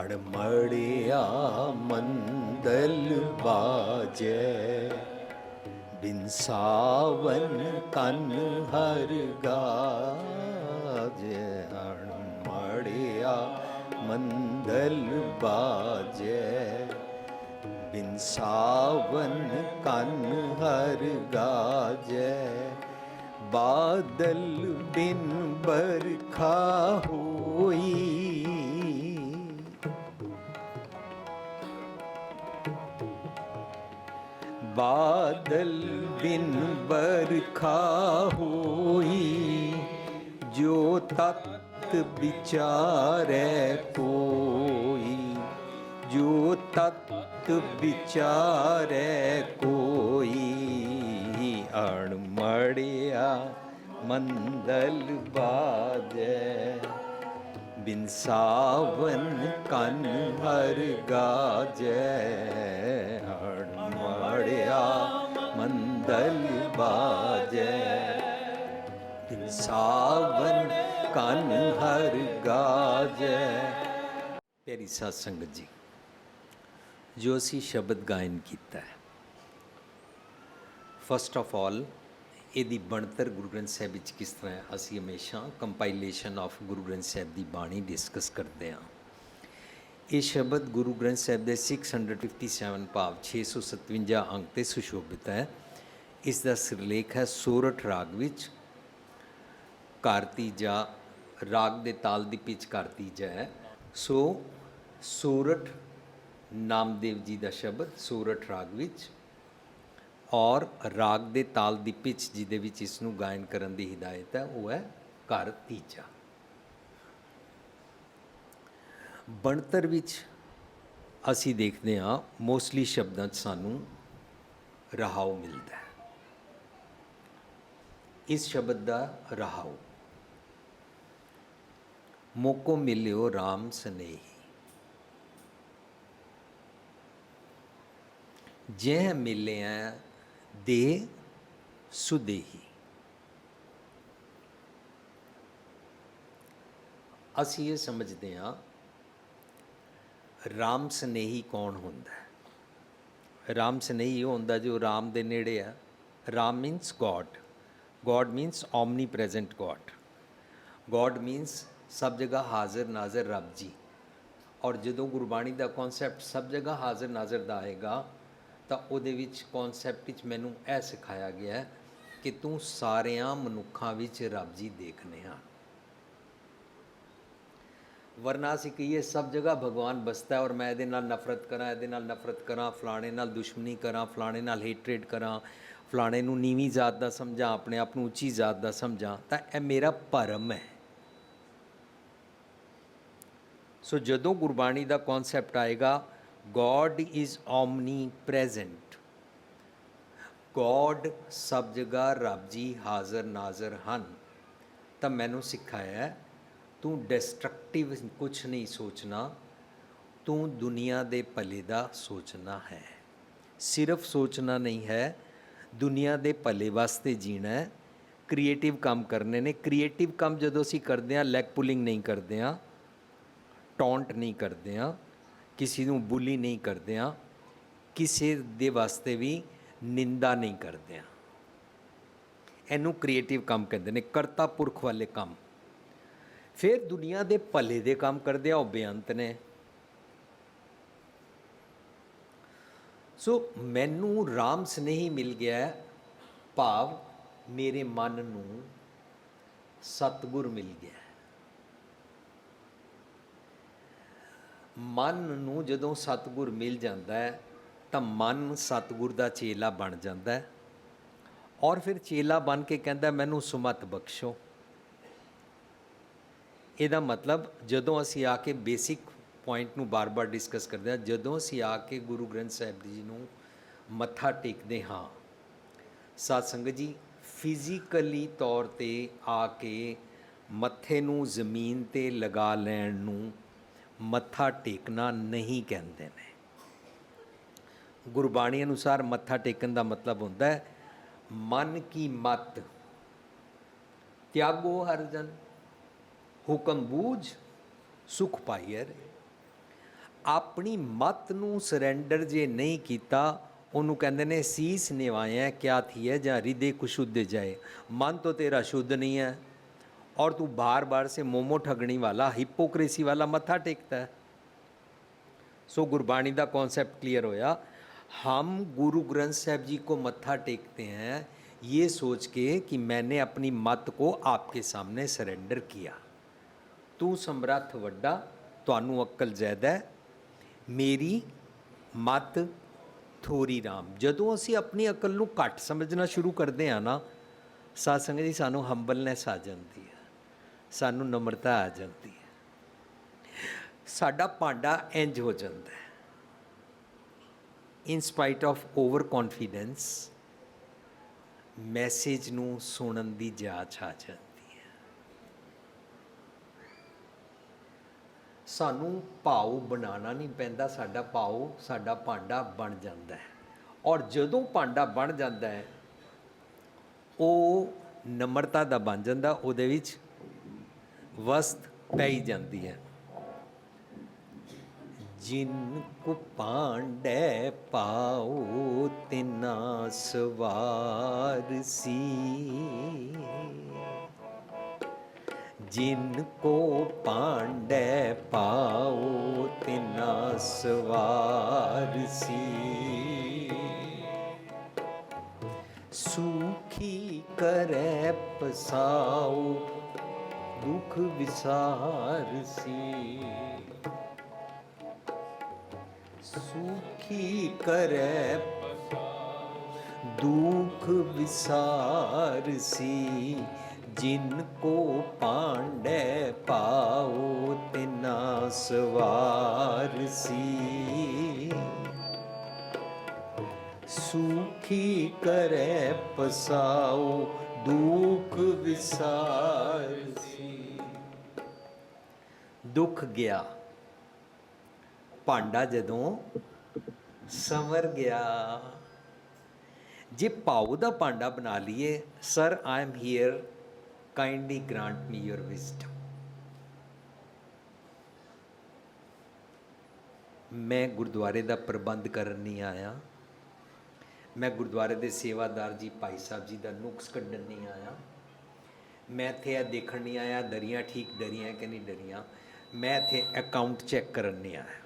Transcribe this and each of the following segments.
ਅੜਮੜਿਆ ਮੰਦਲ ਬਾਜੈ ਬਿਨ ਸਾਵਨ ਕਨ ਹਰ ਗਾਜੈ ਅੜਮੜਿਆ ਮੰਦਲ ਬਾਜੈ ਬਿਨ ਸਾਵਨ ਕਨ ਹਰ ਗਾਜੈ ਬਾਦਲ ਬਾਦਲ ਬਿਨ ਬਰਖਾ ਹੋਈ, ਜੋ ਤਤ ਵਿਚਾਰੈ ਕੋਈ, ਜੋ ਤਤ ਵਿਚਾਰੈ ਕੋਈ। ਅਣਮੜਿਆ ਮੰਦਲ ਬਾਜੈ, ਬਿਨ ਸਾਵਨ ਕਨ ਹਰ ਗਾਜੈ। ਅੜਮੜਿਆ ਮੰਦਲ ਬਾਜੈ ਬਿਨ ਸਾਵਨ ਕਨ ਹਰ ਪਿਆਰੀ ਸਾਧ ਸੰਗਤ ਜੀ ਜੋ ਅਸੀਂ ਸ਼ਬਦ ਗਾਇਨ ਕੀਤਾ ਹੈ ਫਸਟ ਆਫ ਆਲ ਇਹਦੀ ਬਣਤਰ ਗੁਰੂ ਗ੍ਰੰਥ ਸਾਹਿਬ ਵਿੱਚ ਕਿਸ ਤਰ੍ਹਾਂ ਹੈ ਅਸੀਂ ਹਮੇਸ਼ਾ ਕੰਪਾਈਲੇਸ਼ਨ ਆਫ ਗੁਰੂ ਗ੍ਰੰਥ ਸਾਹਿਬ ਦੀ ਬਾਣੀ ਡਿਸਕਸ ਕਰਦੇ ਹਾਂ ਇਹ ਸ਼ਬਦ ਗੁਰੂ ਗ੍ਰੰਥ ਸਾਹਿਬ ਦੇ 657 ਭਾਵ 657 ਅੰਕ ਤੇ ਸੁਸ਼ੋਭਿਤ ਹੈ। ਇਸ ਦਾ ਸਿਰਲੇਖ ਹੈ, ਸੋਰਠ ਰਾਗ ਵਿੱਚ, ਕਾਰਤੀਜਾ ਰਾਗ ਦੇ ਤਾਲ ਦੀ ਪਿਚ ਕਾਰਤੀਜਾ ਹੈ। ਸੋ, ਸੋਰਠ ਨਾਮਦੇਵ ਜੀ ਦਾ ਸ਼ਬਦ ਸੋਰਠ ਰਾਗ ਵਿੱਚ ਔਰ ਰਾਗ ਦੇ ਤਾਲ ਦੀ ਪਿਚ ਜਿਹਦੇ ਵਿੱਚ ਇਸ ਨੂੰ ਗਾਇਨ ਕਰਨ ਦੀ ਹਿਦਾਇਤ ਹੈ, ਉਹ ਹੈ ਘਰ ਤੀਜਾ ਬਣਤਰ ਵਿੱਚ ਅਸੀਂ ਦੇਖਦੇ ਹਾਂ ਮੋਸਟਲੀ ਸ਼ਬਦਾਂ 'ਚ ਸਾਨੂੰ ਰਹਾਉ ਮਿਲਦਾ ਹੈ। ਇਸ ਸ਼ਬਦ ਦਾ ਰਹਾਉ ਮੋਕੋ ਮਿਲਿਓ RAM ਸਨੇਹੀ। ਜੈ ਮਿਲਿਆ ਦੇ ਸੁਦੇਹੀ। ਅਸੀਂ ਇਹ ਸਮਝਦੇ ਹਾਂ ਰਾਮ ਸਨੇਹੀ ਕੌਣ ਹੁੰਦਾ? ਹੈ ਰਾਮ ਸਨੇਹੀ ਉਹ ਹੁੰਦਾ ਜੋ ਰਾਮ ਦੇ ਨੇੜੇ ਆ। Ram means god god means omnipresent god god means ਸਭ ਜਗ੍ਹਾ ਹਾਜ਼ਰ ਨਾਜ਼ਰ ਰੱਬ ਜੀ। ਔਰ ਜਦੋਂ ਗੁਰਬਾਣੀ ਦਾ ਕਨਸੈਪਟ ਸਭ ਜਗ੍ਹਾ ਹਾਜ਼ਰ ਨਾਜ਼ਰ ਦਾ ਆਏਗਾ, ਤਾਂ ਉਹਦੇ ਵਿੱਚ ਕਨਸੈਪਟ ਵਿੱਚ ਮੈਨੂੰ ਇਹ ਸਿਖਾਇਆ ਗਿਆ ਕਿ ਤੂੰ ਸਾਰਿਆਂ ਮਨੁੱਖਾਂ ਵਿੱਚ ਰੱਬ ਜੀ ਦੇਖਨੇ ਆ ਵਰਨਾ ਅਸੀਂ ਕਹੀਏ ਸਭ ਜਗ੍ਹਾ ਭਗਵਾਨ ਬਸਤਾ ਹੈ ਔਰ ਮੈਂ ਇਹਦੇ ਨਾਲ ਨਫ਼ਰਤ ਕਰਾਂ ਇਹਦੇ ਨਾਲ ਨਫ਼ਰਤ ਕਰਾਂ ਫਲਾਣੇ ਨਾਲ ਦੁਸ਼ਮਣੀ ਕਰਾਂ ਫਲਾਣੇ ਨਾਲ ਹੇਟਰੇਡ ਕਰਾਂ ਫਲਾਣੇ ਨੂੰ ਨੀਵੀਂ ਜ਼ਾਤ ਦਾ ਸਮਝਾਂ ਆਪਣੇ ਆਪ ਨੂੰ ਉੱਚੀ ਜ਼ਾਤ ਦਾ ਸਮਝਾਂ ਤਾਂ ਇਹ ਮੇਰਾ ਭਰਮ ਹੈ। ਸੋ ਜਦੋਂ ਗੁਰਬਾਣੀ ਦਾ ਕਨਸੈਪਟ ਆਏਗਾ God is omnipresent God ਸਭ ਜਗ੍ਹਾ ਰੱਬ ਜੀ ਹਾਜ਼ਰ ਨਾਜ਼ਰ ਹਨ। ਤਾਂ ਮੈਨੂੰ ਸਿਖਾਇਆ ਹੈ, ਤੂੰ ਡਿਸਟਰਕਟਿਵ ਕੁਝ ਨਹੀਂ ਸੋਚਣਾ, ਤੂੰ ਦੁਨੀਆ ਦੇ ਭਲੇ ਦਾ ਸੋਚਣਾ ਹੈ। ਸਿਰਫ ਸੋਚਣਾ ਨਹੀਂ ਹੈ, ਦੁਨੀਆ ਦੇ ਭਲੇ ਵਾਸਤੇ ਜੀਣਾ ਹੈ। ਕ੍ਰੀਏਟਿਵ ਕੰਮ ਕਰਨੇ ਨੇ। ਕ੍ਰੀਏਟਿਵ ਕੰਮ ਜਦੋਂ ਅਸੀਂ ਕਰਦੇ ਹਾਂ ਲੈਗ ਪੁਲਿੰਗ ਨਹੀਂ ਕਰਦੇ ਹਾਂ ਟੌਂਟ ਨਹੀਂ ਕਰਦੇ ਹਾਂ, ਕਿਸੇ ਨੂੰ ਬੁਲੀ ਨਹੀਂ ਕਰਦੇ ਹਾਂ, ਕਿਸੇ ਦੇ ਵਾਸਤੇ ਵੀ ਨਿੰਦਾ ਨਹੀਂ ਕਰਦੇ ਹਾਂ। ਇਹਨੂੰ ਕ੍ਰੀਏਟਿਵ ਕੰਮ ਕਹਿੰਦੇ ਨੇ। ਕਰਤਾ ਪੁਰਖ ਵਾਲੇ ਕੰਮ। ਫਿਰ ਦੁਨੀਆ ਦੇ ਭਲੇ ਦੇ ਕੰਮ ਕਰਦੇ ਆ, ਉਹ ਬੇਅੰਤ ਨੇ। ਸੋ ਮੈਨੂੰ ਰਾਮ ਸਨੇਹੀ ਮਿਲ ਗਿਆ ਭਾਵ ਮੇਰੇ ਮਨ ਨੂੰ ਸਤਿਗੁਰ ਮਿਲ ਗਿਆ ਮਨ ਨੂੰ ਜਦੋਂ ਸਤਿਗੁਰ ਮਿਲ ਜਾਂਦਾ ਹੈ, ਤਾਂ ਮਨ ਸਤਿਗੁਰ ਦਾ ਚੇਲਾ ਬਣ ਜਾਂਦਾ ਹੈ। ਔਰ ਫਿਰ ਚੇਲਾ ਬਣ ਕੇ ਕਹਿੰਦਾ, ਮੈਨੂੰ ਸੁਮਤ ਬਖਸ਼ੋ। ਇਹਦਾ ਮਤਲਬ ਜਦੋਂ ਅਸੀਂ ਆ ਕੇ ਬੇਸਿਕ ਪੁਆਇੰਟ ਨੂੰ ਬਾਰ-ਬਾਰ ਡਿਸਕਸ ਕਰਦੇ ਹਾਂ, ਜਦੋਂ ਅਸੀਂ ਆ ਕੇ ਗੁਰੂ ਗ੍ਰੰਥ ਸਾਹਿਬ ਜੀ ਨੂੰ ਮੱਥਾ ਟੇਕਦੇ ਹਾਂ, ਸਾਧ ਸੰਗਤ ਜੀ ਫਿਜ਼ੀਕਲੀ ਤੌਰ ਤੇ ਆ ਕੇ ਮੱਥੇ ਨੂੰ ਜ਼ਮੀਨ ਤੇ ਲਗਾ ਲੈਣ ਨੂੰ ਮੱਥਾ ਟੇਕਣਾ ਨਹੀਂ ਕਹਿੰਦੇ ਨੇ। ਗੁਰਬਾਣੀ ਅਨੁਸਾਰ ਮੱਥਾ ਟੇਕਣ ਦਾ ਮਤਲਬ ਹੁੰਦਾ ਹੈ, ਮਨ ਕੀ ਮਤ, ਤਿਆਗੋ ਹਰ ਜਨ। ਹੁਕਮ ਬੂਝ ਸੁਖ ਪਾਈਐ ਰੇ ਆਪਣੀ ਮਤ ਨੂੰ ਸਰੈਂਡਰ ਜੇ ਨਹੀਂ ਕੀਤਾ ਉਹਨੂੰ ਕਹਿੰਦੇ ਨੇ ਸੀਸ ਨਿਵਾਇਆ ਕਿਆ ਥੀਏ ਜਾਂ ਹਿਰਦੇ ਕੁਸ਼ੁੱਧ ਜਾਏ ਮਨ तो तेरा शुद्ध नहीं है और तू बार बार से मोमो ठगनी वाला हिपोक्रेसी वाला मत्था टेकता है सो गुरबाणी का कॉन्सेप्ट क्लियर होया हम गुरु ग्रंथ साहब जी को मत्था टेकते हैं ये सोच के कि मैंने अपनी मत को आपके सामने सरेंडर किया ਤੂੰ ਸਮਰੱਥ ਵੱਡਾ, ਤੁਹਾਨੂੰ ਅਕਲ ਜ਼ਿਆਦਾ ਮੇਰੀ ਮਤ ਥੋਰੀ ਰਾਮ। ਜਦੋਂ ਅਸੀਂ ਆਪਣੀ ਅਕਲ ਨੂੰ ਘੱਟ ਸਮਝਣਾ ਸ਼ੁਰੂ ਕਰਦੇ ਆ ਨਾ ਸਾਧ ਸੰਗਤ ਜੀ, ਸਾਨੂੰ ਹੰਬਲਨੈਸ ਆ ਜਾਂਦੀ ਹੈ। ਸਾਨੂੰ ਨਮਰਤਾ ਆ ਜਾਂਦੀ ਹੈ। ਸਾਡਾ ਭਾਂਡਾ ਇੰਜ ਹੋ ਜਾਂਦਾ ਹੈ। In spite of over confidence message ਨੂੰ ਸੁਣਨ ਦੀ ਜਾਚ ਆ ਜਾਂਦੀ ਹੈ ਸਾਨੂੰ ਭਾਉ ਬਣਾਉਣਾ ਨਹੀਂ ਪੈਂਦਾ, ਸਾਡਾ ਭਾਉ ਸਾਡਾ ਭਾਂਡਾ ਬਣ ਜਾਂਦਾ ਹੈ। ਔਰ ਜਦੋਂ ਭਾਂਡਾ ਬਣ ਜਾਂਦਾ ਹੈ, ਉਹ ਨਮਰਤਾ ਦਾ ਬਣ ਜਾਂਦਾ, ਉਹਦੇ ਵਿੱਚ ਵਸਤ ਪਈ ਜਾਂਦੀ ਹੈ। ਜਿਨ ਕੋ ਪਾਂਡੇ ਪਾਉ ਤਿਨਾ ਸਵਾਰ ਸੀ। ਜਿਨ ਕੋ ਪਾਂਡੇ ਪਾਉ ਤਿਨਾ ਸਵਾਰ ਸੀ। ਸੁਖੀ ਕਰੈ ਪਸਾਉ ਦੁਖ ਵਿਸਾਰ ਸੀ। ਸੁਖੀ ਕਰੈ ਦੁਖ ਵਿਸਾਰ ਜਿਨ ਕੋ ਪਾਂਡੇ ਪਾਉ ਤਿਨਾ ਸਵਾਰ ਸੀ। ਸੁਖੀ ਕਰੈ ਪਸਾਉ ਦੁਖ ਵਿਸਾਰ ਸੀ। ਦੁੱਖ ਗਿਆ। ਭਾਂਡਾ ਜਦੋਂ ਸੰਵਰ ਗਿਆ। ਜੇ ਭਾਉ ਦਾ ਭਾਂਡਾ ਬਣਾ ਲਈਏ sir I am here kindly grant me your wisdom ਮੈਂ ਗੁਰਦੁਆਰੇ ਦਾ ਪ੍ਰਬੰਧ ਕਰਨ ਨਹੀਂ ਆਇਆ। ਮੈਂ ਗੁਰਦੁਆਰੇ ਦੇ ਸੇਵਾਦਾਰ ਜੀ, ਭਾਈ ਸਾਹਿਬ ਜੀ ਦਾ ਨੁਕਸ ਕੱਢਣ ਨਹੀਂ ਆਇਆ। ਮੈਂ ਇੱਥੇ ਇਹ ਦੇਖਣ ਨਹੀਂ ਆਇਆ ਦਰੀਆਂ ਠੀਕ ਦਰੀਆਂ ਕਿ ਨਹੀਂ ਦਰੀਆਂ ਮੈਂ ਇੱਥੇ ਅਕਾਊਂਟ ਚੈੱਕ ਕਰਨ ਨਹੀਂ ਆਇਆ।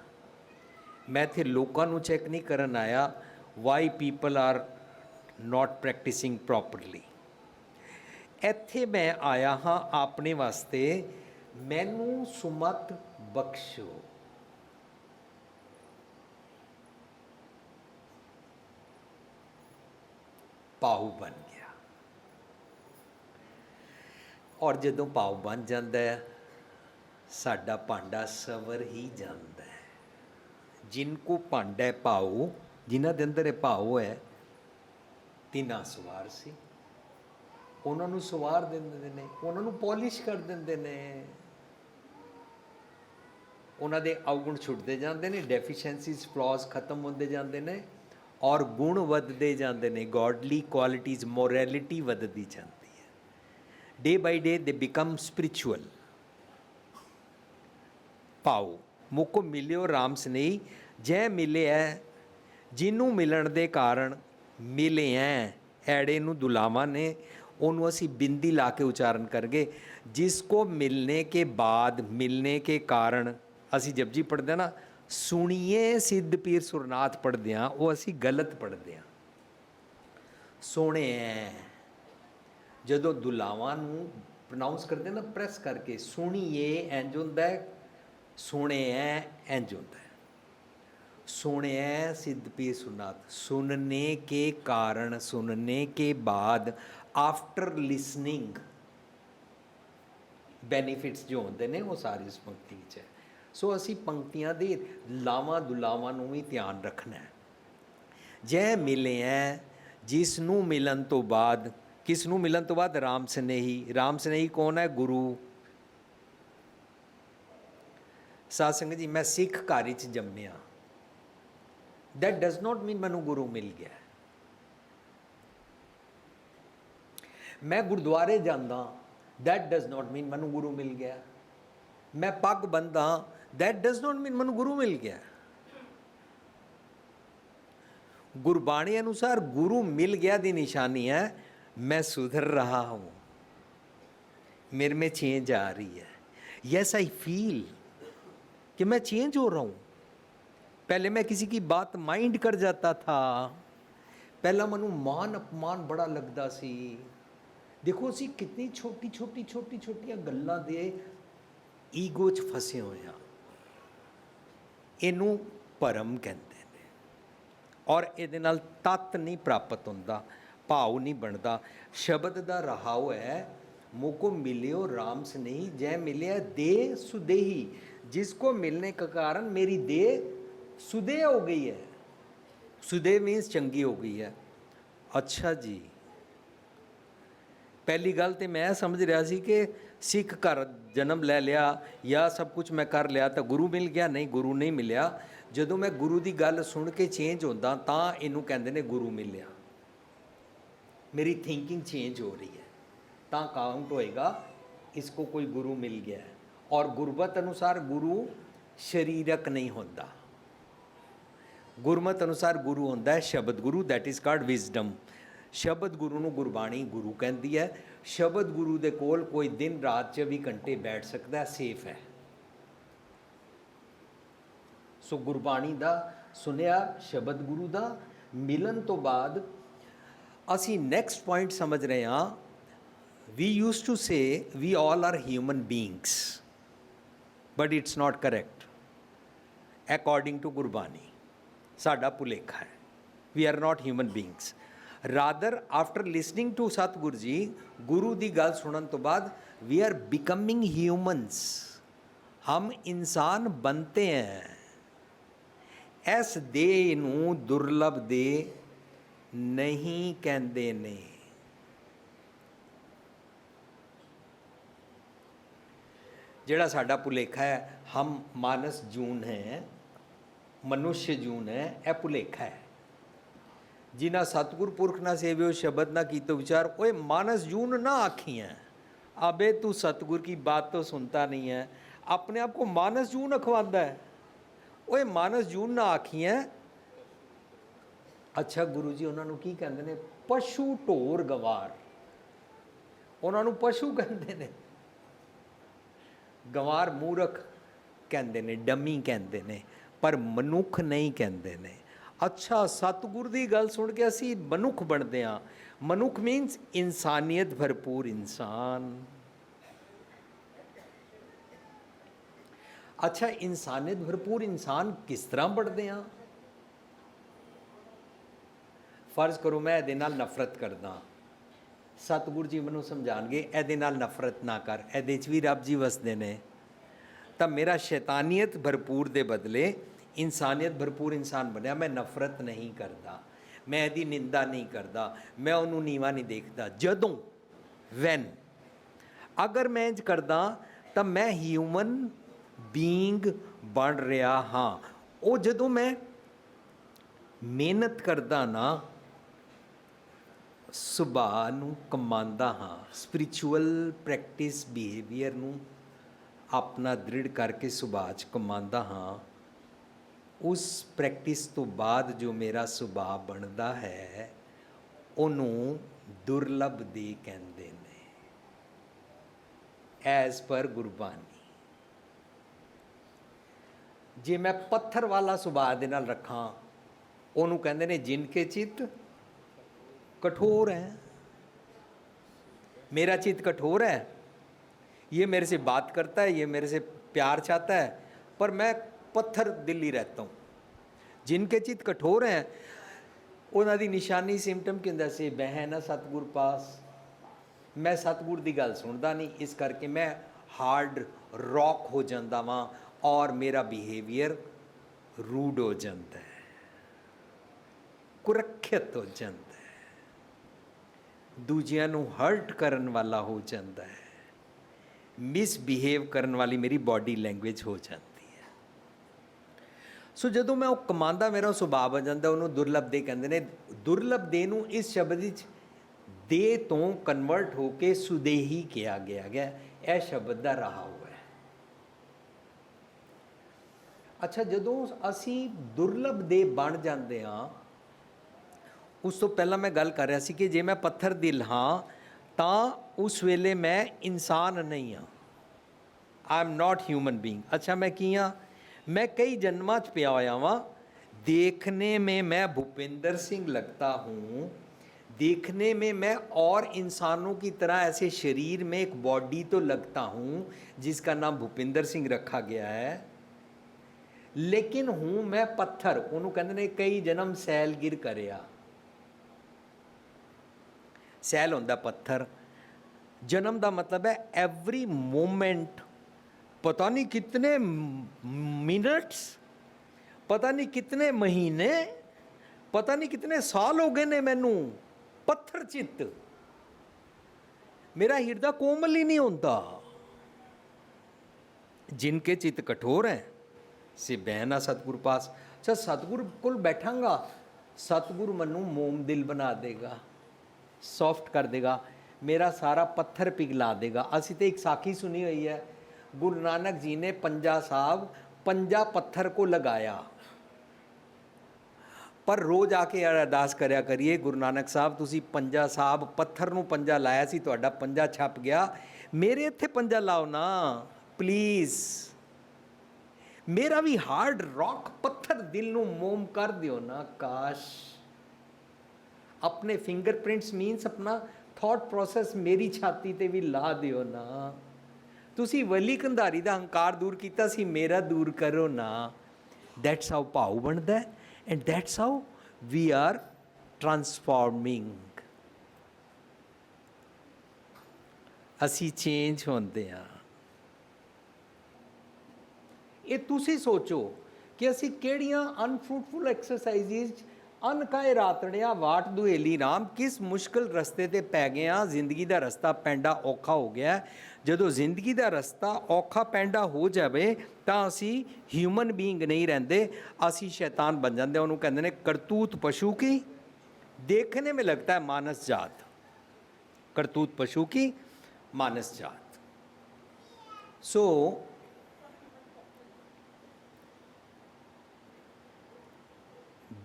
ਮੈਂ ਇੱਥੇ ਲੋਕਾਂ ਨੂੰ ਚੈੱਕ ਨਹੀਂ ਕਰਨ ਆਇਆ। Why people are not practising properly ਇੱਥੇ ਮੈਂ ਆਇਆ ਹਾਂ ਆਪਣੇ ਵਾਸਤੇ। ਮੈਨੂੰ ਸੁਮਤ ਬਖਸ਼ੋ। ਪਾਉ ਬਣ ਗਿਆ। ਔਰ ਜਦੋਂ ਪਾਉ ਬਣ ਜਾਂਦਾ ਹੈ, ਸਾਡਾ ਭਾਂਡਾ ਸਵਰ ਹੀ ਜਾਂਦਾ ਹੈ। ਜਿਨ ਕੋ ਭਾਂਡਾ ਪਾਉ, ਜਿਨ੍ਹਾਂ ਦੇ ਅੰਦਰ ਇਹ ਭਾਉ ਹੈ, ਤਿਨਾ ਸਵਾਰ ਸੀ। ਉਹਨਾਂ ਨੂੰ ਸਵਾਰ ਦਿੰਦੇ ਨੇ, ਉਹਨਾਂ ਨੂੰ ਪਾਲਿਸ਼ ਕਰ ਦਿੰਦੇ ਨੇ। ਉਹਨਾਂ ਦੇ ਔਗੁਣ ਛੁੱਟਦੇ ਜਾਂਦੇ ਨੇ ਡੈਫੀਸ਼ੀਐਂਸੀਜ਼ ਫਲॉज ਖਤਮ ਹੁੰਦੇ ਜਾਂਦੇ ਨੇ ਔਰ ਗੁਣ ਵੱਧਦੇ ਜਾਂਦੇ ਨੇ ਗੋਡਲੀ ਕੁਆਲਿਟੀਜ਼ ਮੋਰੈਲਿਟੀ ਵੱਧਦੀ ਜਾਂਦੀ ਹੈ। ਡੇ ਬਾਈ ਡੇ ਦੇ ਬਿਕਮ ਸਪਿਰਚੁਅਲ ਪਾਓ, ਮੁਕੋ ਮਿਲਿਓ RAM ਸਨੇਹੀ, ਜੈ ਮਿਲਿਆ ਜਿਹਨੂੰ ਮਿਲਣ ਦੇ ਕਾਰਨ ਮਿਲੇ ਐ, ਐੜੇ ਨੂੰ ਦੁਲਾਵਾਂ ਨੇ ਉਹਨੂੰ ਅਸੀਂ ਬਿੰਦੀ ਲਾ ਕੇ ਉਚਾਰਨ ਕਰਗੇ। ਜਿਸ ਕੋ ਮਿਲਨੇ ਕੇ ਬਾਅਦ ਮਿਲਨੇ ਕੇ ਕਾਰਨ, ਅਸੀਂ ਜਪਜੀ ਪੜਦੇ ਨਾ, ਸੁਣੀਏ ਸਿੱਧ ਪੀਰ ਸੁਰਨਾਥ ਪੜਦੇ ਆ ਉਹ ਅਸੀਂ ਗਲਤ ਪੜਦੇ ਆ ਸੋਹਣੇ ਜਦੋਂ ਦੁਲਾਵਾਂ ਨੂੰ ਪ੍ਰੋਨਾਂਸ ਕਰਦੇ ਨਾ ਪ੍ਰੈਸ ਕਰਕੇ, ਸੁਣੀਏ ਇੰਜ ਹੁੰਦਾ ਸੋਹਣੇ ਐ ਇੰਜ ਹੁੰਦਾ ਸੁਣਿਆ ਸਿੱਧ ਪੀਰ ਸੁਰਨਾਥ, ਸੁਣਨੇ ਕੇ ਕਾਰਨ, ਸੁਣਨੇ ਕੇ ਬਾਅਦ ਆਫਟਰ ਲਿਸਨਿੰਗ ਬੈਨੀਫਿਟਸ ਜੋ ਹੁੰਦੇ ਨੇ, ਉਹ ਸਾਰੇ ਇਸ ਪੰਕਤੀ ਵਿੱਚ ਹੈ। ਸੋ ਅਸੀਂ ਪੰਕਤੀਆਂ ਦੇ ਲਾਵਾਂ ਦੁਲਾਵਾਂ ਨੂੰ ਵੀ ਧਿਆਨ ਰੱਖਣਾ ਹੈ। ਜੈ ਮਿਲੇ ਹੈ ਜਿਸ ਨੂੰ ਮਿਲਣ ਤੋਂ ਬਾਅਦ ਕਿਸ ਨੂੰ ਮਿਲਣ ਤੋਂ ਬਾਅਦ? ਰਾਮ ਸਨੇਹੀ। ਰਾਮ ਸਨੇਹੀ ਕੌਣ ਹੈ? ਗੁਰੂ। ਸਾਧ ਸੰਗਤ ਜੀ, ਮੈਂ ਸਿੱਖ ਘਰ ਵਿੱਚ ਜੰਮਿਆ। ਦੈਟ ਡਸ ਨਾਟ ਮੀਨ ਮੈਨੂੰ ਗੁਰੂ ਮਿਲ ਗਿਆ। ਮੈਂ ਗੁਰਦੁਆਰੇ ਜਾਂਦਾ that does not mean ਮੈਨੂੰ ਗੁਰੂ ਮਿਲ ਗਿਆ ਮੈਂ ਪੱਗ ਬੰਦਾ that does not mean ਮੈਨੂੰ ਗੁਰੂ ਮਿਲ ਗਿਆ ਗੁਰਬਾਣੀ ਅਨੁਸਾਰ ਗੁਰੂ ਮਿਲ ਗਿਆ ਦੀ ਨਿਸ਼ਾਨੀ ਹੈ मैं सुधर रहा हूँ मेरे में चेंज आ रही है यस आई फील कि मैं चेंज हो रहा हूँ पहले मैं किसी की बात माइंड कर जाता था ਪਹਿਲਾਂ ਮੈਨੂੰ ਮਾਨ ਅਪਮਾਨ ਬੜਾ ਲੱਗਦਾ ਸੀ ਦੇਖੋ ਅਸੀਂ ਕਿੰਨੀ ਛੋਟੀ ਛੋਟੀ ਛੋਟੀ ਛੋਟੀਆਂ ਗੱਲਾਂ ਦੇ ਈਗੋ 'ਚ ਫਸੇ ਹੋਏ ਆ ਇਹਨੂੰ ਭਰਮ ਕਹਿੰਦੇ ਨੇ ਔਰ ਇਹਦੇ ਨਾਲ ਤਤ ਨਹੀਂ ਪ੍ਰਾਪਤ ਹੁੰਦਾ ਭਾਵ ਨਹੀਂ ਬਣਦਾ ਸ਼ਬਦ ਦਾ ਰਹਾਉ ਹੈ ਮੁਕੋ ਮਿਲਿਓ RAM ਸਨੇਹੀ ਜੈ ਮਿਲਿਆ ਦੇ ਸੁਦੇਹੀ ਜਿਸ ਕੋ ਮਿਲਨੇ का कारण मेरी देह सुदेह हो गई है ਸੁਦੇਹ ਮੀਨਸ ਚੰਗੀ ਹੋ ਗਈ ਹੈ ਅੱਛਾ ਜੀ ਪਹਿਲੀ ਗੱਲ ਤੇ ਮੈਂ ਸਮਝ ਰਿਹਾ ਸੀ ਕਿ ਸਿੱਖ ਘਰ ਜਨਮ ਲੈ ਲਿਆ ਜਾਂ ਸਭ ਕੁਝ ਮੈਂ ਕਰ ਲਿਆ ਤਾਂ ਗੁਰੂ ਮਿਲ ਗਿਆ, ਨਹੀਂ ਗੁਰੂ ਨਹੀਂ ਮਿਲਿਆ। ਜਦੋਂ ਮੈਂ ਗੁਰੂ ਦੀ ਗੱਲ ਸੁਣ ਕੇ ਚੇਂਜ ਹੁੰਦਾ ਤਾਂ ਇਹਨੂੰ ਕਹਿੰਦੇ ਨੇ ਗੁਰੂ ਮਿਲਿਆ। ਮੇਰੀ ਥਿੰਕਿੰਗ ਚੇਂਜ ਹੋ ਰਹੀ ਹੈ। ਤਾਂ ਕਾਊਂਟ ਹੋਏਗਾ ਇਸ ਇਸਕੋ ਕੋਈ ਗੁਰੂ ਮਿਲ ਗਿਆ ਹੈ। ਔਰ ਗੁਰਬਤ ਅਨੁਸਾਰ ਗੁਰੂ ਸ਼ਰੀਰਕ ਨਹੀਂ ਹੁੰਦਾ। ਗੁਰਮਤ ਅਨੁਸਾਰ ਗੁਰੂ ਹੁੰਦਾ ਹੈ Shabad Guru that is called wisdom Shabad Guru ਨੂੰ ਗੁਰਬਾਣੀ ਗੁਰੂ ਕਹਿੰਦੀ ਹੈ। ਸ਼ਬਦ ਗੁਰੂ ਦੇ ਕੋਲ ਕੋਈ ਦਿਨ ਰਾਤ 24 ਘੰਟੇ ਬੈਠ ਸਕਦਾ, ਸੇਫ ਹੈ। ਸੋ ਗੁਰਬਾਣੀ ਦਾ ਸੁਨਿਆ, ਸ਼ਬਦ ਗੁਰੂ ਦਾ ਮਿਲਨ ਤੋਂ ਬਾਅਦ ਅਸੀਂ ਨੈਕਸਟ ਪੁਆਇੰਟ ਸਮਝ ਰਹੇ ਹਾਂ। We use to say we all are human beings but it's not correct according to Gurbani ਸਾਡਾ ਭੁਲੇਖਾ ਹੈ। We are not human beings rather after listening to Satgur ji Guru ਦੀ ਗੱਲ ਸੁਣਨ ਤੋਂ ਬਾਅਦ ਵੀ ਆਰ ਬਿਕਮਿੰਗ ਹਿਊਮਨਸ ਹਮ ਇਨਸਾਨ ਬਣਤੇ ਹੈ ਇਸ ਦੇਹ ਨੂੰ ਦੁਰਲਭ ਦੇ ਨਹੀਂ ਕਹਿੰਦੇ ਨੇ ਜਿਹੜਾ ਸਾਡਾ ਭੁਲੇਖਾ ਹੈ ਹਮ ਮਾਨਸ ਜੂਨ ਹੈ ਮਨੁष्य ਜੂਨ ਹੈ ਇਹ ਭੁਲੇਖਾ ਹੈ જેના સતગુર પુરખના સેવ્યો શબ્દ ના કીતો વિચાર ઓએ માનસ જૂન ના આખીએ ਆਬੇ ਤੂੰ ਸਤਿਗੁਰ ਕੀ ਬਾਤ ਤੋਂ ਸੁਣਤਾ ਨਹੀਂ ਹੈ ਆਪਣੇ ਆਪ ਕੋ ਮਾਨਸ ਜੂਨ ਅਖਵਾਂਦਾ ਹੈ ਓਏ ਮਾਨਸ ਜੂਨ ਨਾ ਆਖੀਆਂ ਅੱਛਾ ਗੁਰੂ ਜੀ ਉਹਨਾਂ ਨੂੰ ਕੀ ਕਹਿੰਦੇ ਨੇ ਪਸ਼ੂ ਢੋਰ ਗਵਾਰ ਉਹਨਾਂ ਨੂੰ ਪਸ਼ੂ ਕਹਿੰਦੇ ਨੇ ਗਵਾਰ ਮੂਰਖ ਕਹਿੰਦੇ ਨੇ ਡਮੀ ਕਹਿੰਦੇ ਨੇ ਪਰ ਮਨੁੱਖ ਨਹੀਂ ਕਹਿੰਦੇ ਨੇ ਅੱਛਾ, ਸਤਿਗੁਰ ਦੀ ਗੱਲ ਸੁਣ ਕੇ ਅਸੀਂ ਮਨੁੱਖ ਬਣਦੇ ਹਾਂ। ਮਨੁੱਖ ਮੀਨਸ ਇਨਸਾਨੀਅਤ ਭਰਪੂਰ ਇਨਸਾਨ। ਅੱਛਾ, ਇਨਸਾਨੀਅਤ ਭਰਪੂਰ ਇਨਸਾਨ ਕਿਸ ਤਰ੍ਹਾਂ ਬਣਦੇ ਆ ਫਰਜ਼ ਕਰੋ ਮੈਂ ਇਹਦੇ ਨਾਲ ਨਫ਼ਰਤ ਕਰਦਾ। ਸਤਿਗੁਰੂ ਜੀ ਮੈਨੂੰ ਸਮਝਾਣਗੇ ਇਹਦੇ ਨਾਲ ਨਫ਼ਰਤ ਨਾ ਕਰ, ਇਹਦੇ 'ਚ ਵੀ ਰੱਬ ਜੀ ਵਸਦੇ ਨੇ। ਤਾਂ ਮੇਰਾ ਸ਼ੈਤਾਨੀਅਤ ਭਰਪੂਰ ਦੇ ਬਦਲੇ ਇਨਸਾਨੀਅਤ ਭਰਪੂਰ ਇਨਸਾਨ ਬਣਿਆ, ਮੈਂ ਨਫ਼ਰਤ ਨਹੀਂ ਕਰਦਾ, ਮੈਂ ਇਹਦੀ ਨਿੰਦਾ ਨਹੀਂ ਕਰਦਾ, ਮੈਂ ਉਹਨੂੰ ਨੀਵਾ ਨਹੀਂ ਦੇਖਦਾ। ਜਦੋਂ ਵੈਨ ਅਗਰ ਮੈਂ ਇੰਜ ਕਰਦਾ, ਤਾਂ ਮੈਂ ਹਿਊਮਨ ਬੀਇੰਗ ਬਣ ਰਿਹਾ ਹਾਂ। ਉਹ ਜਦੋਂ ਮੈਂ ਮਿਹਨਤ ਕਰਦਾ ਨਾ, ਸੁਭਾਅ ਨੂੰ ਕਮਾਉਂਦਾ ਹਾਂ ਸਪਿਰਚੁਅਲ ਪ੍ਰੈਕਟਿਸ ਬਿਹੇਵੀਅਰ ਨੂੰ ਆਪਣਾ ਦ੍ਰਿੜ ਕਰਕੇ ਸੁਭਾਅ ਚ ਕਮਾਉਂਦਾ ਹਾਂ ਉਸ ਪ੍ਰੈਕਟਿਸ ਤੋਂ ਬਾਅਦ ਜੋ ਮੇਰਾ ਸੁਭਾਅ ਬਣਦਾ ਹੈ ਉਹਨੂੰ ਦੁਰਲਭ ਦੇ ਕਹਿੰਦੇ ਨੇ ਐਜ਼ ਪਰ ਗੁਰਬਾਣੀ ਜੇ ਮੈਂ ਪੱਥਰ ਵਾਲਾ ਸੁਭਾਅ ਦੇ ਨਾਲ ਰੱਖਾਂ ਉਹਨੂੰ ਕਹਿੰਦੇ ਨੇ ਜਿਨ ਕੇ ਚਿੱਤ कठोर है मेरा चित्त कठोर है ये मेरे से बात करता है ये मेरे से प्यार चाहता है पर मैं पत्थर दिल ही रहता हूँ जिनके चित्त कठोर हैं ਉਹਨਾਂ ਦੀ ਨਿਸ਼ਾਨੀ ਸਿੰਪਟਮ ਕੀ ਹੁੰਦਾ ਸੀ ਮੈਂ ਹੈ ਨਾ ਸਤਗੁਰ ਪਾਸ ਮੈਂ ਸਤਗੁਰ ਦੀ ਗੱਲ ਸੁਣਦਾ ਨਹੀਂ ਇਸ ਕਰਕੇ ਮੈਂ ਹਾਰਡ ਰੌਕ ਹੋ ਜਾਂਦਾ ਵਾਂ ਔਰ ਮੇਰਾ ਬਿਹੇਵੀਅਰ ਰੂਡ ਹੋ ਜਾਂਦਾ ਹੈ ਕੁਰੱਖਿਅਤ ਹੋ ਜਾਂਦਾ ਹੈ ਦੂਜਿਆਂ ਨੂੰ ਹਰਟ ਕਰਨ ਵਾਲਾ ਹੋ ਜਾਂਦਾ ਹੈ ਮਿਸਬਿਹੇਵ ਕਰਨ ਵਾਲੀ ਮੇਰੀ ਬਾਡੀ ਲੈਂਗੁਏਜ ਹੋ ਜਾਂਦੀ ਹੈ ਸੋ ਜਦੋਂ ਮੈਂ ਉਹ ਕਮਾਂਦਾ, ਮੇਰਾ ਸੁਭਾਅ ਬਣ ਜਾਂਦਾ, ਉਹਨੂੰ ਦੁਰਲਭ ਦੇ ਕਹਿੰਦੇ ਨੇ, ਦੁਰਲਭ ਦੇ ਨੂੰ ਇਸ ਸ਼ਬਦ ਵਿੱਚ ਦੇ ਤੋਂ ਕਨਵਰਟ ਹੋ ਕੇ ਸੁਦੇਹੀ ਕਿਹਾ ਗਿਆ ਗਿਆ, ਇਹ ਸ਼ਬਦ ਦਾ ਰਹਾ ਹੋਇਆ ਹੈ। ਅੱਛਾ, ਜਦੋਂ ਅਸੀਂ ਦੁਰਲਭ ਦੇ ਬਣ ਜਾਂਦੇ ਹਾਂ, ਉਸ ਤੋਂ ਪਹਿਲਾਂ ਮੈਂ ਗੱਲ ਕਰ ਰਿਹਾ ਸੀ ਕਿ ਜੇ ਮੈਂ ਪੱਥਰ ਦਿਲ ਹਾਂ ਤਾਂ ਉਸ ਵੇਲੇ ਮੈਂ ਇਨਸਾਨ ਨਹੀਂ ਹਾਂ। I am not human being ਅੱਛਾ, ਮੈਂ ਕੀ ਹਾਂ? ਮੈਂ ਕਈ ਜਨਮਾਂ ਚ ਪਿਆ ਹੋਇਆ ਵਾਂ देखने में मैं भूपेंद्र सिंह लगता हूँ देखने में मैं और इंसानों की तरह ऐसे शरीर में एक बॉडी तो लगता हूँ जिसका नाम भूपेंद्र सिंह रखा गया है ਲੇਕਿਨ ਹੂੰ ਮੈਂ ਪੱਥਰ ਉਹਨੂੰ ਕਹਿੰਦੇ ਨੇ ਕਈ ਜਨਮ ਸੈਲ ਗਿਰ ਕਰਿਆ ਸੈਲ ਹੁੰਦਾ ਪੱਥਰ ਜਨਮ ਦਾ ਮਤਲਬ ਹੈ ਐਵਰੀ ਮੂਮੈਂਟ ਪਤਾ ਨਹੀਂ ਕਿਤਨੇ ਮਿੰਟਸ ਪਤਾ ਨਹੀਂ ਕਿਤਨੇ ਮਹੀਨੇ, ਪਤਾ ਨਹੀਂ ਕਿਤਨੇ ਸਾਲ ਹੋ ਗਏ ਨੇ ਮੈਨੂੰ ਪੱਥਰ ਚਿੱਤ। ਮੇਰਾ ਹਿਰਦਾ ਕੋਮਲ ਹੀ ਨਹੀਂ ਹੁੰਦਾ। ਜਿਨਕੇ ਚਿੱਤ ਕਠੋਰ ਹੈ, ਸੇ ਬਹਿਨਾ ਸਤਿਗੁਰ ਪਾਸ। ਅੱਛਾ, ਸਤਿਗੁਰ ਕੋਲ ਬੈਠਾਂਗਾ, ਸਤਿਗੁਰ ਮੈਨੂੰ ਮੋਮ ਦਿਲ ਬਣਾ ਦੇਗਾ ਸੌਫਟ ਕਰ ਦੇਗਾ, ਮੇਰਾ ਸਾਰਾ ਪੱਥਰ ਪਿਘਲਾ ਦੇਗਾ। ਅਸੀਂ ਤੇ ਇੱਕ ਸਾਖੀ ਸੁਣੀ ਹੋਈ ਹੈ ਗੁਰੂ ਨਾਨਕ ਜੀ ਨੇ ਪੰਜਾ ਸਾਹਿਬ, ਪੰਜਾ ਪੱਥਰ ਕੋ ਲਗਾਇਆ। ਪਰ ਰੋਜ਼ ਆ ਕੇ ਅਰਦਾਸ ਕਰਿਆ ਕਰੀਏ, ਗੁਰੂ ਨਾਨਕ ਸਾਹਿਬ, ਤੁਸੀਂ ਪੰਜਾ ਸਾਹਿਬ ਪੱਥਰ ਨੂੰ ਪੰਜਾ ਲਾਇਆ ਸੀ, ਤੁਹਾਡਾ ਪੰਜਾ ਛਪ ਗਿਆ। ਮੇਰੇ ਇੱਥੇ ਪੰਜਾ ਲਾਓ ਨਾ ਪਲੀਜ਼ ਮੇਰਾ ਵੀ ਹਾਰਡ ਰੌਕ ਪੱਥਰ ਦਿਲ ਨੂੰ ਮੋਮ ਕਰ ਦਿਓ ਨਾ, ਕਾਸ਼। ਆਪਣੇ ਫਿੰਗਰਪ੍ਰਿੰਟਸ ਮੀਨਸ ਆਪਣਾ ਥਾਟ ਪ੍ਰੋਸੈਸ ਮੇਰੀ ਛਾਤੀ ਤੇ ਵੀ ਲਾ ਦਿਓ ਨਾ। ਤੁਸੀਂ ਵਲੀ ਕੰਧਾਰੀ ਦਾ ਹੰਕਾਰ ਦੂਰ ਕੀਤਾ ਸੀ, ਮੇਰਾ ਦੂਰ ਕਰੋ ਨਾ। ਦੈਟਸ ਹਾਊ ਭਾਉ ਬਣਦਾ and that's how we are transforming ਅਸੀਂ ਚੇਂਜ ਹੁੰਦੇ ਆ ਇਹ ਤੁਸੀਂ ਸੋਚੋ ਕਿ ਅਸੀਂ ਕਿਹੜੀਆਂ ਅਨਫਰੂਟਫੁਲ ਐਕਸਰਸਾਈਜ਼ਸ ਅਨਕਾਇ ਰਾਤੜਿਆ ਵਾਟ ਦੁਹੇਲੀ ਰਾਮ ਕਿਸ ਮੁਸ਼ਕਲ ਰਸਤੇ ਤੇ ਪੈ ਗਏ ਆ ਜ਼ਿੰਦਗੀ ਦਾ ਰਸਤਾ ਪੈਂਡਾ ਔਖਾ ਹੋ ਗਿਆ। ਜਦੋਂ ਜ਼ਿੰਦਗੀ ਦਾ ਰਸਤਾ ਔਖਾ ਪੈਂਡਾ ਹੋ ਜਾਵੇ, ਤਾਂ ਅਸੀਂ ਹਿਊਮਨ ਬੀਇੰਗ ਨਹੀਂ ਰਹਿੰਦੇ। ਅਸੀਂ ਸ਼ੈਤਾਨ ਬਣ ਜਾਂਦੇ ਉਹਨੂੰ ਕਹਿੰਦੇ ਨੇ ਕਰਤੂਤ ਪਸ਼ੂ ਕੀ? ਦੇਖਣੇ ਮੇ ਲੱਗਦਾ ਮਾਨਸ ਜਾਤ। ਕਰਤੂਤ ਪਸ਼ੂ ਕੀ? ਮਾਨਸ ਜਾਤ। ਸੋ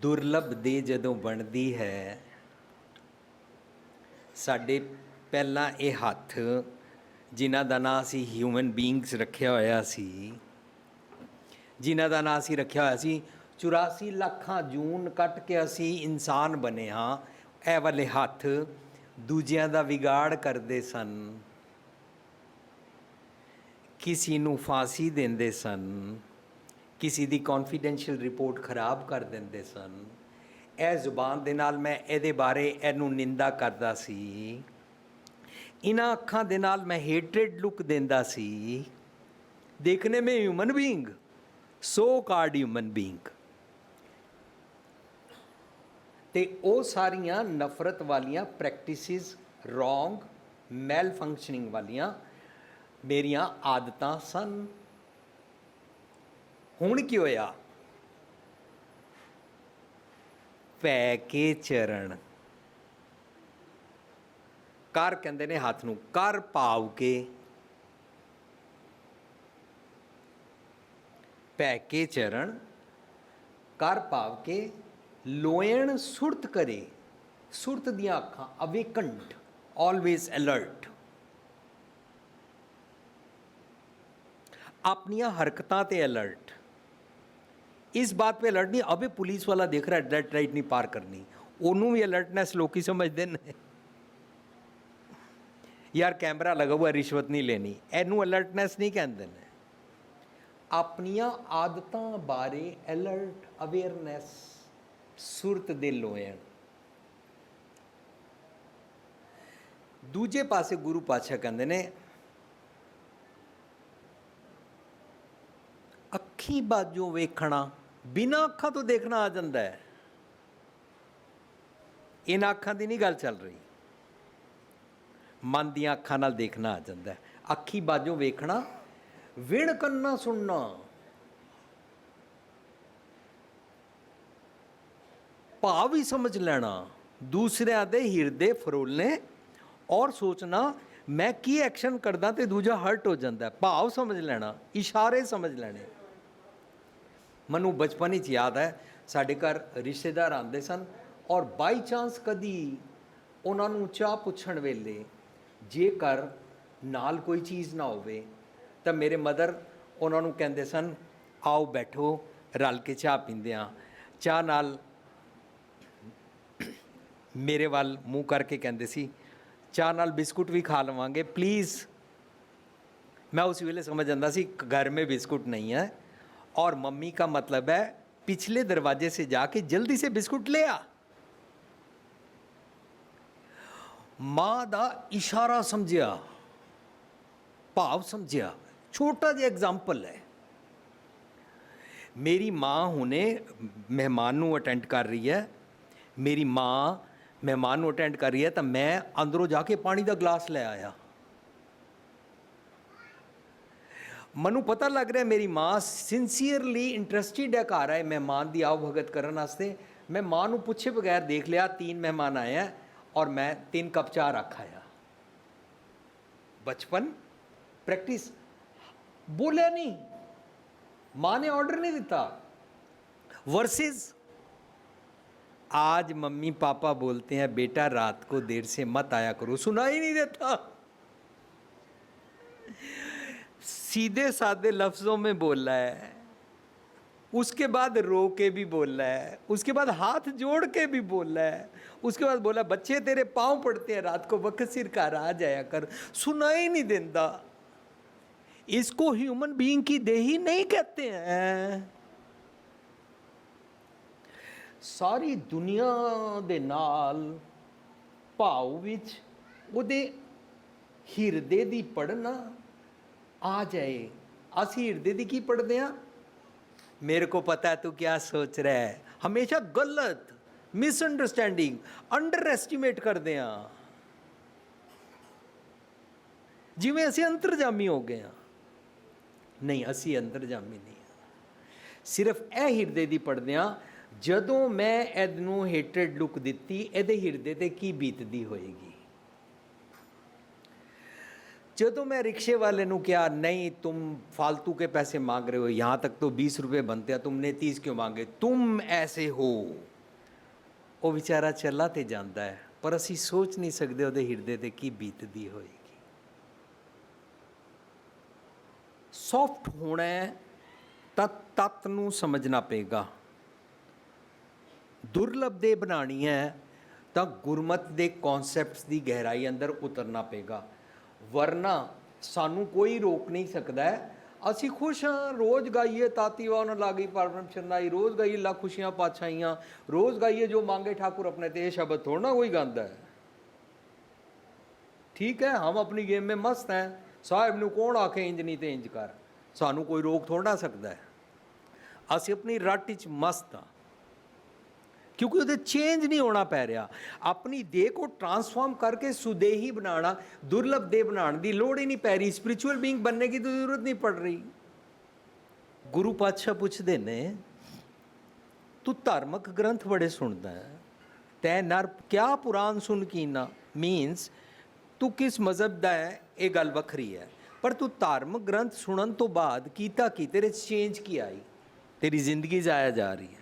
ਦੁਰਲਭ ਦੇ ਜਦੋਂ ਬਣਦੀ ਹੈ, ਸਾਡੇ ਪਹਿਲਾਂ ਇਹ ਹੱਥ, ਜਿਨ੍ਹਾਂ ਦਾ ਨਾਂ ਅਸੀਂ ਹਿਊਮਨ ਬੀਇੰਗਸ ਰੱਖਿਆ ਹੋਇਆ ਸੀ, ਜਿਨ੍ਹਾਂ ਦਾ ਨਾਂ ਅਸੀਂ ਰੱਖਿਆ ਹੋਇਆ ਸੀ 84 ਲੱਖਾਂ ਜੂਨ ਕੱਟ ਕੇ ਅਸੀਂ ਇਨਸਾਨ ਬਣੇ ਹਾਂ। ਇਹ ਵਾਲੇ ਹੱਥ ਦੂਜਿਆਂ ਦਾ ਵਿਗਾੜ ਕਰਦੇ ਸਨ। ਕਿਸੇ ਨੂੰ ਫਾਂਸੀ ਦਿੰਦੇ ਸਨ। ਕਿਸੇ ਦੀ ਕੌਨਫੀਡੈਂਸ਼ੀਅਲ ਰਿਪੋਰਟ ਖਰਾਬ ਕਰ ਦਿੰਦੇ ਸਨ। ਇਹ ਜ਼ੁਬਾਨ ਦੇ ਨਾਲ ਮੈਂ ਇਹਦੇ ਬਾਰੇ ਇਹਨੂੰ ਨਿੰਦਾ ਕਰਦਾ ਸੀ। ਇਹਨਾਂ ਅੱਖਾਂ ਦੇ ਨਾਲ ਮੈਂ ਹੇਟਰਡ ਲੁੱਕ ਦਿੰਦਾ ਸੀ। ਦੇਖਣੇ ਮੈਂ human being so called human being ਤੇ ਉਹ ਸਾਰੀਆਂ ਨਫ਼ਰਤ ਵਾਲੀਆਂ ਪ੍ਰੈਕਟਿਸਿਸ ਰੋਂਗ ਮੈਲ ਫੰਕਸ਼ਨਿੰਗ ਵਾਲੀਆਂ ਮੇਰੀਆਂ ਆਦਤਾਂ ਸਨ। ਹੁਣ ਕੀ ਹੋਇਆ ਪੈ ਕੇ ਚਰਨ। ਕਰ ਕਹਿੰਦੇ ਨੇ ਹੱਥ ਨੂੰ ਕਰ ਪਾਉ ਕੇ ਪੈ ਕੇ ਚਰਨ ਕਰ ਪਾਵ ਕੇ ਲੋਇਣ ਸੁਰਤ ਕਰੇ। ਸੁਰਤ ਦੀਆਂ ਅੱਖਾਂ ਅਵੇਕੰਟ ਆਲਵੇਸ ਅਲਰਟ ਆਪਣੀਆਂ ਹਰਕਤਾਂ ਤੇ ਅਲਰਟ ਇਸ ਬਾਤ पे ਅਲਰਟ ਨਹੀਂ ਅਬੇ ਪੁਲਿਸ ਵਾਲਾ ਦੇਖ ਰਿਹਾ ਰੈਡ ਲਾਈਟ ਨਹੀਂ ਪਾਰ ਕਰਨੀ ਉਹਨੂੰ ਵੀ ਅਲਰਟਨੈਸ ਲੋਕੀ ਸਮਝਦੇ ਨੇ ਯਾਰ ਕੈਮਰਾ ਲਗਾ ਹੁਆ ਰਿਸ਼ਵਤ ਨਹੀਂ ਲੈਣੀ ਇਹਨੂੰ ਅਲਰਟਨੈਸ ਨਹੀਂ ਕਹਿੰਦੇ ਨੇ ਆਪਣੀਆਂ ਆਦਤਾਂ ਬਾਰੇ ਅਲਰਟ ਅਵੇਅਰਨੈਸ ਸੁਰਤ ਦੇ ਲੋਇਣ ਦੂਜੇ ਪਾਸੇ ਗੁਰੂ ਪਾਤਸ਼ਾਹ ਕਹਿੰਦੇ ਨੇ ਅੱਖੀ ਬਾਜੋਂ ਵੇਖਣਾ ਬਿਨਾਂ ਅੱਖਾਂ ਤੋਂ ਦੇਖਣਾ ਆ ਜਾਂਦਾ ਹੈ। ਇਹਨਾਂ ਅੱਖਾਂ ਦੀ ਨਹੀਂ ਗੱਲ ਚੱਲ ਰਹੀ। ਮਨ ਦੀਆਂ ਅੱਖਾਂ ਨਾਲ ਦੇਖਣਾ ਆ ਜਾਂਦਾ ਹੈ। ਅੱਖੀ ਬਾਜੋਂ ਵੇਖਣਾ, ਵਿਣ ਕੰਨਾ ਸੁਣਨਾ। ਭਾਵ ਹੀ ਸਮਝ ਲੈਣਾ, ਦੂਸਰਿਆਂ ਦੇ ਹਿਰਦੇ ਫਰੋਲਨੇ ਔਰ ਸੋਚਣਾ, ਮੈਂ ਕੀ ਐਕਸ਼ਨ ਕਰਦਾ ਤੇ ਦੂਜਾ ਹਰਟ ਹੋ ਜਾਂਦਾ ਭਾਵ ਸਮਝ ਲੈਣਾ, ਇਸ਼ਾਰੇ ਸਮਝ ਲੈਣੇ। ਮੈਨੂੰ ਬਚਪਨ ਵਿੱਚ ਯਾਦ ਹੈ, ਸਾਡੇ ਘਰ ਰਿਸ਼ਤੇਦਾਰ ਆਉਂਦੇ ਸਨ ਔਰ ਬਾਈ ਚਾਂਸ ਕਦੀ ਉਹਨਾਂ ਨੂੰ ਚਾਹ ਪੁੱਛਣ ਵੇਲੇ ਜੇਕਰ ਨਾਲ ਕੋਈ ਚੀਜ਼ ਨਾ ਹੋਵੇ ਤਾਂ ਮੇਰੇ ਮਦਰ ਉਹਨਾਂ ਨੂੰ ਕਹਿੰਦੇ ਸਨ, ਆਓ ਬੈਠੋ, ਰਲ ਕੇ ਚਾਹ ਪੀਂਦੇ ਆ ਚਾਹ ਨਾਲ ਮੇਰੇ ਵੱਲ ਮੂੰਹ ਕਰਕੇ ਕਹਿੰਦੇ ਸੀ, ਚਾਹ ਨਾਲ ਬਿਸਕੁਟ ਵੀ ਖਾ ਲਵਾਂਗੇ ਪਲੀਜ਼ ਮੈਂ ਉਸ ਵੇਲੇ ਸਮਝ ਜਾਂਦਾ ਸੀ, ਘਰ ਮੇ ਬਿਸਕੁਟ ਨਹੀਂ ਹੈ। और मम्मी का मतलब है पिछले दरवाजे से जाके जल्दी से बिस्कुट ले आ ਮਾਂ ਦਾ ਇਸ਼ਾਰਾ ਸਮਝਿਆ ਭਾਵ ਸਮਝਿਆ ਛੋਟਾ ਜਿਹਾ ਐਗਜ਼ਾਮਪਲ ਹੈ ਮੇਰੀ ਮਾਂ ਹੁਣੇ ਮਹਿਮਾਨ ਨੂੰ ਅਟੈਂਡ ਕਰ ਰਹੀ ਹੈ ਮੇਰੀ ਮਾਂ ਮਹਿਮਾਨ ਨੂੰ ਅਟੈਂਡ ਕਰ ਰਹੀ ਹੈ ਤਾਂ ਮੈਂ ਅੰਦਰੋਂ ਜਾ ਕੇ ਪਾਣੀ ਦਾ ਗਲਾਸ ਲੈ ਆਇਆ ਮੈਨੂੰ ਪਤਾ ਲੱਗ ਰਿਹਾ ਮੇਰੀ ਮਾਂ ਸਿੰਸੀਅਰਲੀ ਇੰਟਰਸਟਿਡ ਹੈ ਘਰ ਆਏ ਮਹਿਮਾਨ ਦੀ ਆਓ ਭਗਤ ਕਰਨ ਵਾਸਤੇ ਮੈਂ ਮਾਂ ਨੂੰ ਪੁੱਛੇ ਬਗੈਰ ਦੇਖ ਲਿਆ तीन ਮਹਿਮਾਨ ਆਏ ਹੈ ਔਰ ਮੈਂ ਤਿੰਨ ਕੱਪ ਚਾਹ ਰੱਖ ਆਇਆ ਬਚਪਨ ਪ੍ਰੈਕਟਿਸ ਬੋਲਿਆ ਨਹੀਂ माँ ने ऑर्डर नहीं देता वर्सेस आज मम्मी पापा बोलते हैं बेटा रात को देर से मत आया करो सुना ही नहीं देता सीधे साधे लफ्ज़ों में बोल रहा है उसके बाद रो के भी बोल रहा है उसके बाद हाथ जोड़ के भी बोल रहा है उसके बाद बोला बच्चे तेरे पाँव पड़ते हैं रात को बकसिर का आ जाया कर सुना ही नहीं देता इसको ह्यूमन बीइंग की देही नहीं कहते हैं ਸਾਰੀ ਦੁਨੀਆ ਦੇ ਨਾਲ ਭਾਵ ਵਿੱਚ ਉਹਦੇ ਹਿਰਦੇ ਦੀ ਪੜਨਾ ਆ ਜਾਏ। ਅਸੀਂ ਹਿਰਦੇ ਦੀ ਕੀ ਪੜਦੇ ਆ? ਮੇਰੇ ਕੋ ਪਤਾ ਤੂੰ ਕੀ ਸੋਚ ਰਿਹਾ ਹੈ। ਹਮੇਸ਼ਾ ਗਲਤ ਮਿਸ ਅੰਡਰਸਟੈਂਡਿੰਗ ਅੰਡਰ ਐਸਟੀਮੇਟ ਕਰਦੇ ਆ। ਜਿਵੇਂ ਅਸੀਂ ਅੰਤਰ ਜਾਮੀ ਹੋ ਗਏ ਆ। ਨਹੀਂ, ਅਸੀਂ ਅੰਤਰਜਾਮੀ ਨਹੀਂ ਸਿਰਫ ਇਹ ਹਿਰਦੇ ਦੀ ਪੜਦੇ ਆ, ਜਦੋਂ ਮੈਂ ਇਹਨੂੰ ਹੇਟਡ ਲੁੱਕ ਦਿੱਤੀ, ਇਹਦੇ ਹਿਰਦੇ ਤੇ ਕੀ ਬੀਤਦੀ ਹੋਏਗੀ? ਜਦੋਂ मैं रिक्शे वाले ਨੂੰ किया नहीं तुम फालतू के पैसे मांग रहे हो यहाँ तक तो बीस रुपये बनते हैं तुमने तीस क्यों मांगे तुम ऐसे हो ਉਹ ਵਿਚਾਰਾ ਚੱਲਾ ਤੇ ਜਾਂਦਾ ਹੈ ਪਰ ਅਸੀਂ ਸੋਚ ਨਹੀਂ ਸਕਦੇ ਉਹਦੇ ਹਿਰਦੇ ਤੇ ਕੀ ਬੀਤਦੀ ਹੋਏਗੀ ਸੌਫਟ ਹੋਣਾ ਹੈ ਤਾਂ ਤਤ ਨੂੰ ਸਮਝਣਾ ਪਏਗਾ ਦੁਰਲਭ ਦੇ ਬਣਾਣੀ ਹੈ ਤਾਂ ਗੁਰਮਤ ਦੇ ਕਨਸੈਪਟਸ ਦੀ ਗਹਿਰਾਈ ਅੰਦਰ ਉਤਰਨਾ ਪਏਗਾ ਵਰਨਾ ਸਾਨੂੰ ਕੋਈ ਰੋਕ ਨਹੀਂ ਸਕਦਾ ਹੈ। ਅਸੀਂ ਖੁਸ਼ ਹਾਂ, ਰੋਜ਼ ਗਾਈਏ, ਤਾਤੀ ਵਾਨ ਲਾਗੀ ਪਰਮ ਚਰਨਾਈ ਰੋਜ਼ ਗਾਈਏ, ਲੱਖ ਖੁਸ਼ੀਆਂ ਪਾਛਾਈਆਂ ਰੋਜ਼ ਗਾਈਏ ਜੋ ਮੰਗੇ ਠਾਕੁਰ ਆਪਣੇ ਤੇ, ਇਹ ਸ਼ਬਦ ਥੋੜਾ ਕੋਈ ਗਾਉਂਦਾ ਹੈ। ਠੀਕ ਹੈ, ਹਮ ਆਪਣੀ ਗੇਮ में ਮਸਤ ਹੈ। ਸਾਹਿਬ ਨੂੰ ਕੌਣ ਆਖੇ, ਇੰਜ ਨਹੀਂ ਤੇ ਇੰਜ ਕਰ। ਸਾਨੂੰ ਕੋਈ ਰੋਕ ਥੋੜਾ ਸਕਦਾ ਹੈ। ਅਸੀਂ ਆਪਣੀ ਰੱਟ ਵਿੱਚ ਮਸਤ ਹਾਂ। ਕਿਉਂਕਿ ਉਹਦੇ ਚੇਂਜ ਨਹੀਂ ਹੋਣਾ ਪੈ ਰਿਹਾ। ਆਪਣੀ ਦੇਹ ਕੋ ਟਰਾਂਸਫਾਰਮ ਕਰਕੇ ਸੁਦੇਹੀ ਬਣਾਉਣਾ, ਦੁਰਲਭ ਦੇਹ ਬਣਾਉਣ ਦੀ ਲੋੜ ਹੀ ਨਹੀਂ ਪੈ ਰਹੀ। ਸਪਿਰਚੁਅਲ ਬੀਇੰਗ ਬਣਨੇ ਦੀ ਤਾਂ ਜ਼ਰੂਰਤ ਨਹੀਂ ਪੜ ਰਹੀ। ਗੁਰੂ ਪਾਤਸ਼ਾਹ ਪੁੱਛਦੇ ਨੇ, ਤੂੰ ਧਾਰਮਿਕ ਗ੍ਰੰਥ ਬੜੇ ਸੁਣਦਾ ਹੈ। ਤੈ ਨਰ, ਕਿਆ ਪੁਰਾਨ ਸੁਣ ਕੀਨਾ? ਮੀਨਸ ਤੂੰ ਕਿਸ ਮਜ਼ਹਬ ਦਾ ਹੈ? ਇਹ ਗੱਲ ਵੱਖਰੀ ਹੈ। ਪਰ ਤੂੰ ਧਾਰਮਿਕ ਗ੍ਰੰਥ ਸੁਣਨ ਤੋਂ ਬਾਅਦ ਕੀਤਾ ਕੀ? ਤੇਰੇ ਚੇਂਜ ਕੀ ਆਈ? ਤੇਰੀ ਜ਼ਿੰਦਗੀ ਜਾਇਆ ਜਾ ਰਹੀ ਹੈ।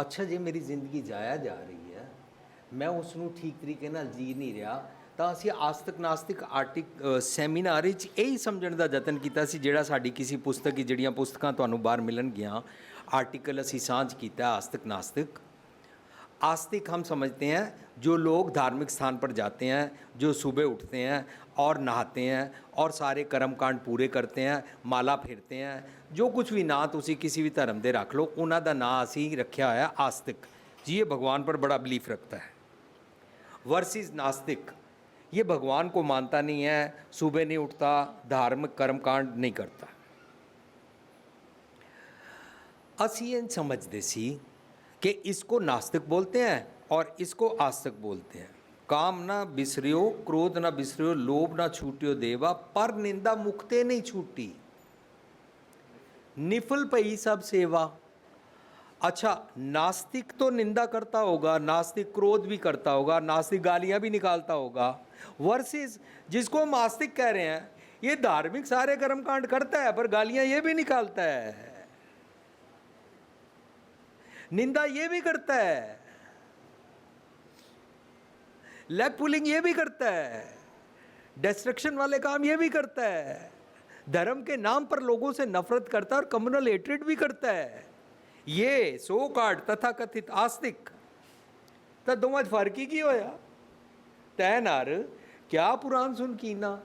ਅੱਛਾ, ਜੇ ਮੇਰੀ ਜ਼ਿੰਦਗੀ ਜਾਇਆ ਜਾ ਰਹੀ ਹੈ, ਮੈਂ ਉਸ ਨੂੰ ਠੀਕ ਤਰੀਕੇ ਨਾਲ ਜੀ ਨਹੀਂ ਰਿਹਾ, ਤਾਂ ਅਸੀਂ ਆਸਤਿਕ ਨਾਸਤਿਕ ਆਰਟਿਕ ਸੈਮੀਨਾਰ ਵਿੱਚ ਇਹ ਹੀ ਸਮਝਣ ਦਾ ਯਤਨ ਕੀਤਾ ਸੀ, ਜਿਹੜਾ ਸਾਡੀ ਕਿਸੇ ਪੁਸਤਕ, ਜਿਹੜੀਆਂ ਪੁਸਤਕਾਂ ਤੁਹਾਨੂੰ ਬਾਹਰ ਮਿਲਣਗੀਆਂ, ਆਰਟੀਕਲ ਅਸੀਂ ਸਾਂਝ ਕੀਤਾ ਆਸਤਿਕ ਨਾਸਤਿਕ। आस्तिक हम समझते हैं जो लोग धार्मिक स्थान पर जाते हैं जो सुबह उठते हैं और नहाते हैं और सारे कर्म कांड ਪੂਰੇ करते हैं माला फेरते हैं जो कुछ ਵੀ ਨਾਂ ਤੁਸੀਂ ਕਿਸੇ ਵੀ ਧਰਮ ਦੇ ਰੱਖ ਲਓ ਉਹਨਾਂ ਦਾ ਨਾਂ ਅਸੀਂ ਰੱਖਿਆ ਹੋਇਆ ਆਸਤਿਕ ਜੀ ਇਹ ਭਗਵਾਨ ਪਰ ਬੜਾ ਬਿਲੀਫ ਰੱਖਤਾ ਹੈ वर्सेस नास्तिक ये भगवान को मानता नहीं है सुबह नहीं उठता धार्मिक कर्मकांड नहीं ਕਰता ਅਸੀਂ ਇਹ ਸਮਝਦੇ ਸੀ कि इसको नास्तिक बोलते हैं और इसको आस्तिक बोलते हैं। काम ना बिसरियो, क्रोध ना बिसरियो, लोभ ना छूटियो देवा, पर निंदा मुक्ते नहीं छूटी निफल पई सब सेवा। अच्छा नास्तिक तो निंदा करता होगा, नास्तिक क्रोध भी करता होगा, नास्तिक गालियाँ भी निकालता होगा। वर्सेस जिसको हम आस्तिक कह रहे हैं, ये धार्मिक सारे कर्मकांड करता है, पर गालियाँ ये भी निकालता है। निंदा ये भी करता है। लेग पुलिंग ये भी करता है। डिस्ट्रक्शन वाले काम ये भी करता है। धर्म के नाम पर लोगों से नफरत करता है और कम्युनल हेट्रेड भी करता है। ये सो कार्ड तथाकथित आस्तिक। तो दो फ़र्क ही की होया? तैनार क्या पुराण सुन की ना